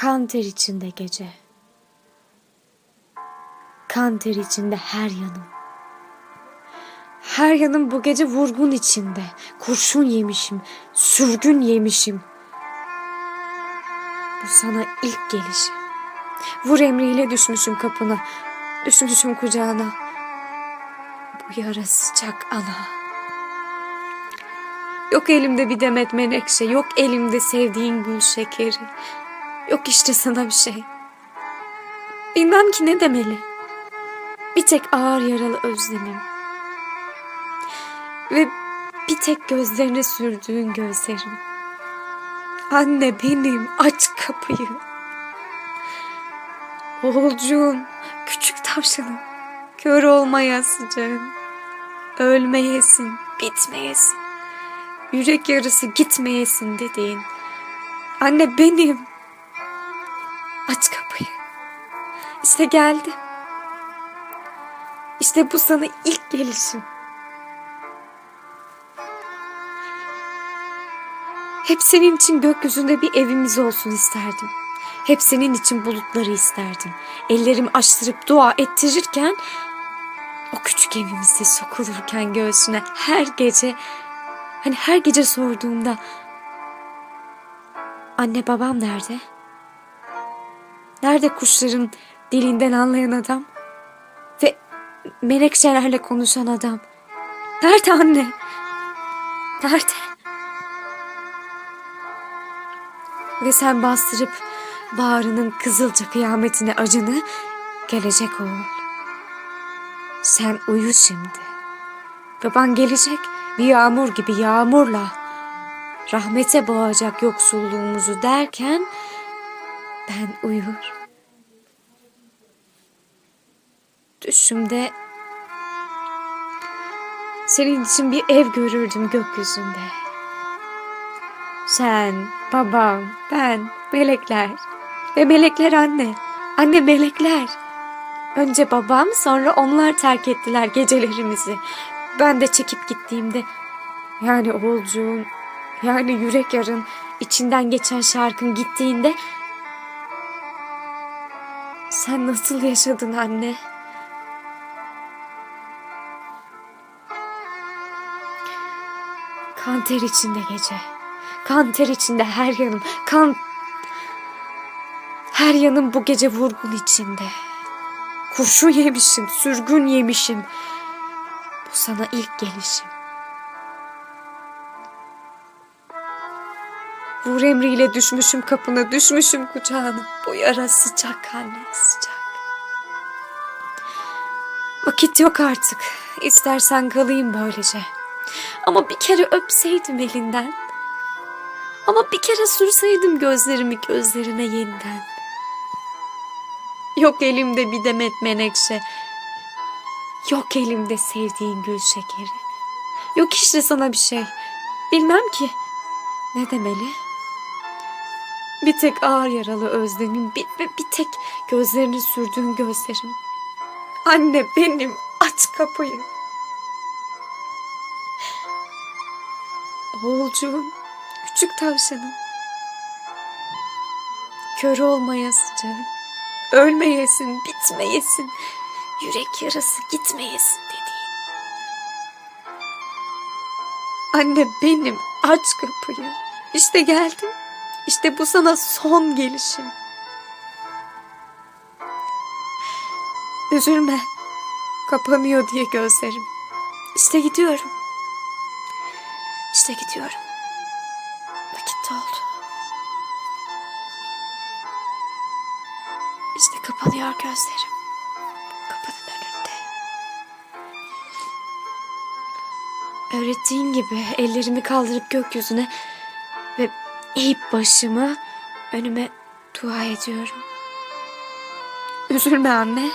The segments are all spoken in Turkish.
Kan ter içinde gece. Kan ter içinde her yanım. Her yanım bu gece vurgun içinde. Kurşun yemişim, sürgün yemişim. Bu sana ilk gelişim. Vur emriyle düşmüşüm kapına, düşmüşüm kucağına. Bu yara sıcak ana. Yok elimde bir demet menekşe, yok elimde sevdiğin gül şekeri. Yok işte sana bir şey. Bilmem ki ne demeli. Bir tek ağır yaralı özlemim. Ve bir tek gözlerine sürdüğün gözlerim. Anne benim aç kapıyı. Oğulcuğum, küçük tavşanım. Kör olmayasıcağım. Ölmeyesin, bitmeyesin. Yürek yarısı gitmeyesin dediğin. Anne benim. Aç kapıyı. İşte geldi. İşte bu sana ilk gelişim. Hep senin için gökyüzünde bir evimiz olsun isterdim. Hep senin için bulutları isterdim. Ellerimi açtırıp dua ettirirken o küçük evimizde sokulurken göğsüne her gece hani her gece sorduğumda anne babam nerede? Nerede kuşların dilinden anlayan adam? Ve menekşelerle konuşan adam? Nerede anne? Nerede? Ve sen bastırıp bağrının kızılca kıyametine acını gelecek oğul. Sen uyu şimdi. Baban gelecek bir yağmur gibi yağmurla. Rahmete boğacak yoksulluğumuzu derken ben uyur. Düşümde senin için bir ev görürdüm gökyüzünde. Sen, babam, ben, melekler ve melekler anne. Anne melekler. Önce babam sonra onlar terk ettiler gecelerimizi. Ben de çekip gittiğimde yani oğulcuğun yani yürek yarın içinden geçen şarkın gittiğinde sen nasıl yaşadın anne? Kan ter içinde gece. Kan ter içinde her yanım. Kan... Her yanım bu gece vurgun içinde. Kurşun yemişim, sürgün yemişim. Bu sana ilk gelişim. Vur emriyle düşmüşüm kapına, düşmüşüm kucağına. Bu yara sıcak anne, sıcak. Vakit yok artık. İstersen kalayım böylece. Ama bir kere öpseydim elinden. Ama bir kere sürseydim gözlerimi gözlerine yeniden. Yok elimde bir demet menekşe. Yok elimde sevdiğin gül şekeri. Yok işte sana bir şey. Bilmem ki. Ne demeli? Bir tek ağır yaralı özlemim bir, ve bir tek gözlerini sürdüğün gözlerim. Anne benim aç kapıyı. Oğulcuğum, küçük tavşanım. Kör olmayasıca, ölmeyesin, bitmeyesin, yürek yarası gitmeyesin dediğin. Anne benim aç kapıyı. İşte geldim. İşte bu sana son gelişim. Üzülme. Kapanıyor diye gözlerim. İşte gidiyorum. İşte gidiyorum. Vakit oldu. İşte kapanıyor gözlerim. Kapının önünde. Öğrettiğin gibi ellerimi kaldırıp gökyüzüne ve eğip başımı önüme dua ediyorum. Üzülme anne.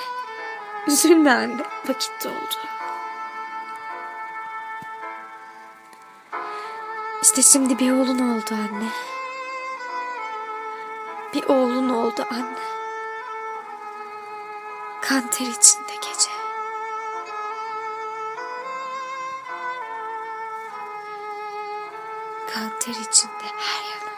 Üzülme anne. Vakit doldu. İşte şimdi bir oğlun oldu anne. Bir oğlun oldu anne. Kan ter içinde akan ter içinde her yanı.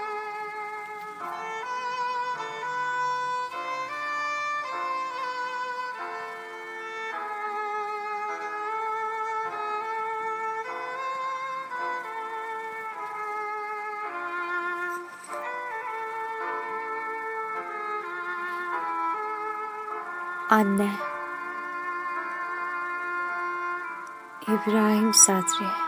Anne İbrahim Sadri